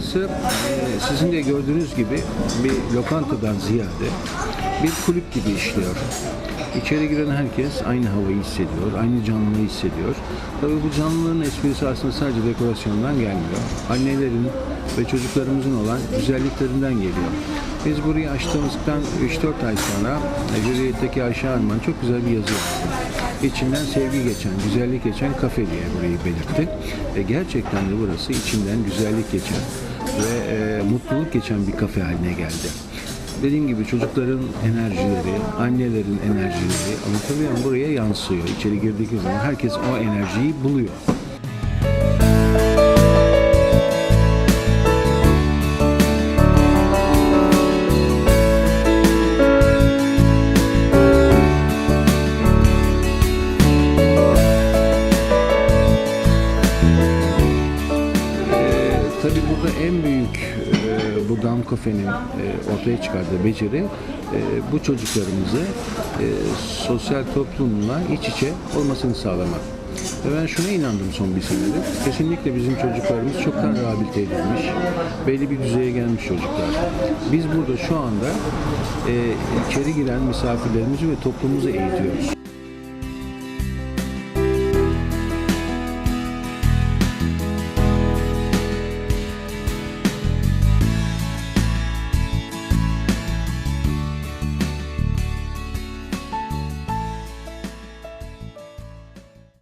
burası e, sizin de gördüğünüz gibi bir lokantadan ziyade bir kulüp gibi işliyor. İçeri giren herkes aynı havayı hissediyor, aynı canlılığı hissediyor. Tabii bu canlılığın esprisi aslında sadece dekorasyondan gelmiyor. Annelerin ve çocuklarımızın olan güzelliklerinden geliyor. Biz burayı açtığımızdan 3-4 ay sonra Hürriyet'teki Ayşe Arman çok güzel bir yazı yazdı. İçinden sevgi geçen, güzellik geçen kafe diye burayı belirtti. Ve gerçekten de burası içinden güzellik geçen ve e, mutluluk geçen bir kafe haline geldi. Dediğim gibi çocukların enerjileri, annelerin enerjileri anlatabiliyor? Buraya yansıyor. İçeri girdikleri zaman herkes o enerjiyi buluyor. Tabii burada en büyük e, bu Dam Kafe'nin e, ortaya çıkardığı beceri e, bu çocuklarımızı e, sosyal toplumla iç içe olmasını sağlamak. Ve ben şuna inandım son bir senedir. Kesinlikle bizim çocuklarımız çoktan rehabilite edilmiş, belli bir düzeye gelmiş çocuklar. Biz burada şu anda e, içeri giren misafirlerimizi ve toplumumuzu eğitiyoruz.